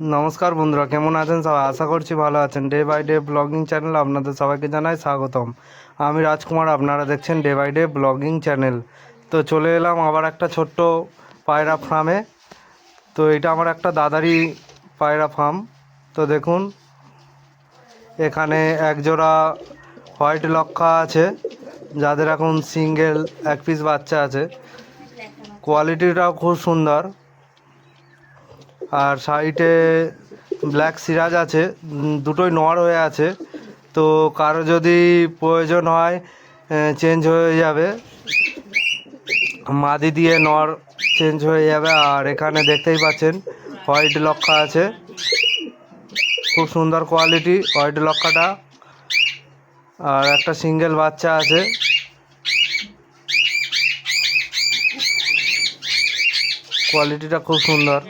নমস্কার বন্ধুরা, কেমন আছেন সবাই? আশা করছি ভালো আছেন। Day by day blogging channel আপনাদের সবাইকে জানাই স্বাগতম। আমি রাজকুমার, আপনারা দেখছেন day by day blogging channel তো চলে এলাম আবার একটা ছোট্ট পায়রা ফার্মে তো এটা আমার একটা দাদারই পায়রা ফার্ম তো দেখুন, এখানে এক জোড়া হোয়াইট লক্ষা আছে, যাদের এখন সিঙ্গেল এক পিস বাচ্চা আছে। কোয়ালিটিটাও খুব সুন্দর। আর সাইডে ব্ল্যাক সিরাজ আছে দুটোই নর হয়ে আছে। তো কারও যদি প্রয়োজন হয় চেঞ্জ হয়ে যাবে। মাদি দিয়ে নর চেঞ্জ হয়ে যাবে, আর এখানে দেখতেই পাচ্ছেন, হোয়াইট লক্ষা আছে। খুব সুন্দর কোয়ালিটি হোয়াইট লক্ষাটা আর একটা সিঙ্গেল বাচ্চা আছে। কোয়ালিটিটা খুব সুন্দর।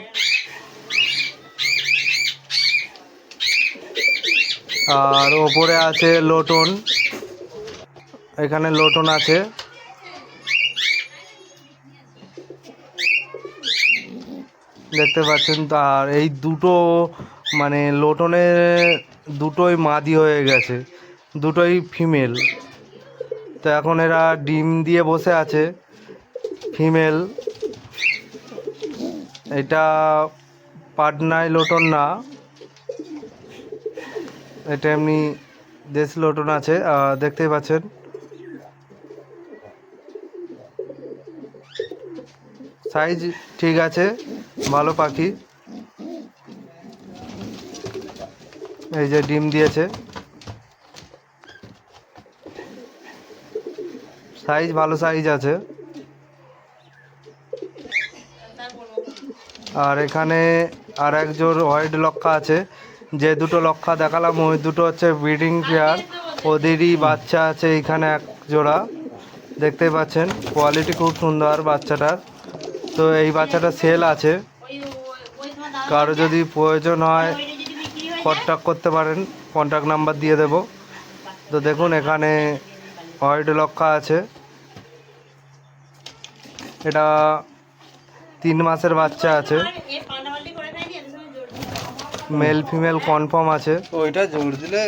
আর ওপরে আছে লোটন। এখানে লোটন আছে। দেখতে পাচ্ছেন তার এই দুটো মানে লোটনে দুটোই মাদি হয়ে গেছে, দুটোই ফিমেল। তো এখন এরা ডিম দিয়ে বসে আছে, ফিমেল। এটা পাটনায় লোটন না। এটা এমনি দেশি লোটন আছে দেখতেই পাচ্ছেন। সাইজ ঠিক আছে, ভালো পাখি। এই যে ডিম দিয়েছে। সাইজ, ভালো সাইজ আছে। আর এখানে আর এক জোর হোয়াইট লক্ষা আছে। যে দুটো লক্ষা দেখালাম, ওই দুটো হচ্ছে ব্রিডিং পেয়ার ওদেরই বাচ্চা আছে এখানে এক জোড়া। দেখতেই পাচ্ছেন কোয়ালিটি খুব সুন্দর বাচ্চাটার। তো এই বাচ্চাটা সেল আছে। কারও যদি প্রয়োজন হয় কন্ট্যাক্ট করতে পারেন। কন্ট্যাক্ট নাম্বার দিয়ে দেব। তো দেখুন, এখানে হোয়াইট লক্ষা আছে। এটা তিন মাসের বাচ্চা আছে। মেল ফিমেল কনফার্ম আছে। ওইটা জোর দিলে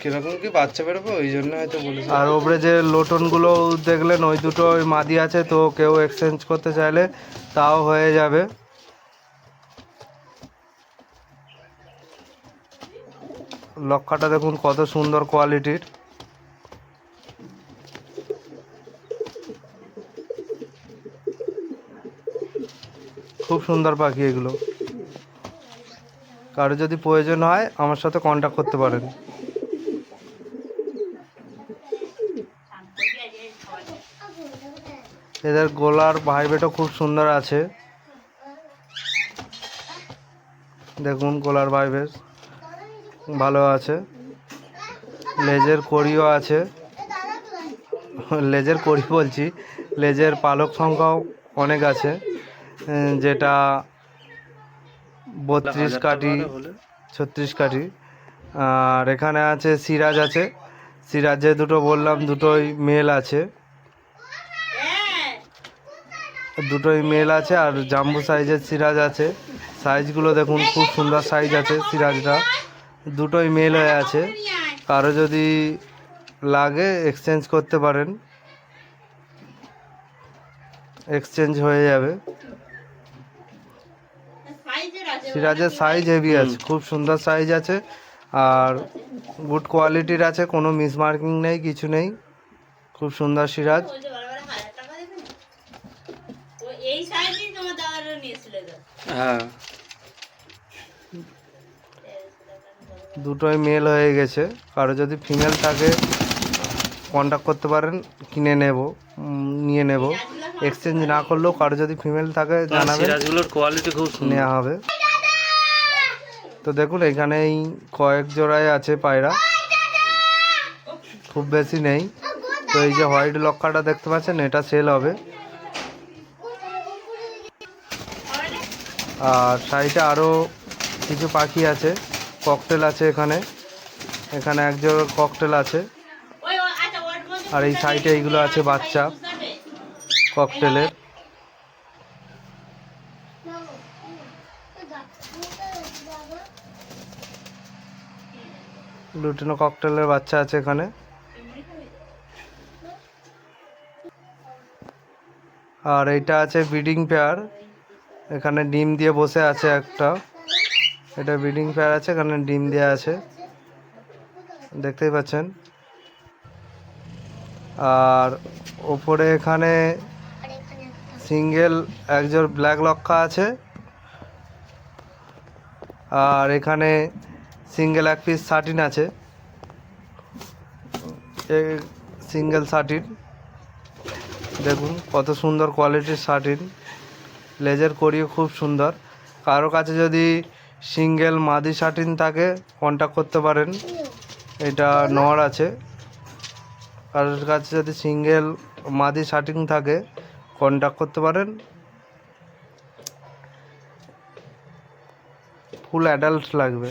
কীরকম কি বাচ্চা বেরোবে? ওই জন্য হয়তো বলেছে। আর ওপরে যে লোটনগুলো দেখলেন ওই দুটো ওই মাদি আছে তো কেউ এক্সচেঞ্জ করতে চাইলে তাও হয়ে যাবে। লক্ষাটা দেখুন কত সুন্দর কোয়ালিটির খুব সুন্দর পাখি এগুলো। কারও যদি প্রয়োজন হয়, আমার সাথে কন্ট্যাক্ট করতে পারেন। এদের গোলার ভাইবেটও খুব সুন্দর আছে। দেখুন গোলার ভাইবেট ভালো আছে। লেজের কড়িও আছে। লেজের কড়ি বলছি, লেজের পালক সংখ্যাও অনেক আছে। যেটা বত্রিশ কাঠি ছত্রিশ কাঠি। আর এখানে আছে সিরাজ আছে। সিরাজে দুটো বললাম দুটোই মেল আছে। দুটোই মেল আছে আর জাম্বু সাইজের সিরাজ আছে। সাইজগুলো দেখুন খুব সুন্দর সাইজ আছে সিরাজটা। দুটোই মেল হয়ে আছে। কারও যদি লাগে এক্সচেঞ্জ করতে পারেন। এক্সচেঞ্জ হয়ে যাবে। সিরাজের সাইজ হেভি আছে খুব সুন্দর সাইজ আছে। আর গুড কোয়ালিটির আছে কোনো মিসমার্কিং নেই কিছু নেই। খুব সুন্দর সিরাজ। হ্যাঁ। দুটোই মেল হয়ে গেছে। কারও যদি ফিমেল থাকে কন্ট্যাক্ট করতে পারেন কিনে নেব নিয়ে নেব। এক্সচেঞ্জ না করলেও কারও যদি ফিমেল থাকে জানাবেন। কোয়ালিটি খুব সুন্দর। নেওয়া হবে। তো দেখুন, এখানেই কয়েক জোড়ায় আছে পায়রা। খুব বেশি নেই। তো এই যে হোয়াইট লক্ষাটা দেখতে পাচ্ছেন, এটা সেল হবে। আর সাইডে আরও কিছু পাখি আছে ককটেল আছে এখানে। এখানে এক জোড়া ককটেল আছে। আর এই সাইডে এইগুলো আছে বাচ্চা ককটেলের লুটিনো ককটেলের বাচ্চা আছে এখানে। আর এইটা আছে ব্রিডিং পেয়ার। এখানে ডিম দিয়ে বসে আছে একটা। এটা ব্রিডিং পেয়ার আছে, এখানে ডিম দেওয়া আছে। দেখতেই পাচ্ছেন। আর ওপরে এখানে সিঙ্গেল একজন ব্ল্যাক লক্কা আছে। আর এখানে সিঙ্গেল এক পিস শার্টিন আছে। সিঙ্গেল শার্টিন দেখুন, কত সুন্দর কোয়ালিটির শার্টিন লেজের করিও খুব সুন্দর। কারও কাছে যদি সিঙ্গেল মাদি শার্টিন থাকে কন্ট্যাক্ট করতে পারেন। এটা নর আছে। কারোর কাছে যদি সিঙ্গেল মাদি শার্টিং থাকে কন্ট্যাক্ট করতে পারেন। ফুল অ্যাডাল্ট লাগবে।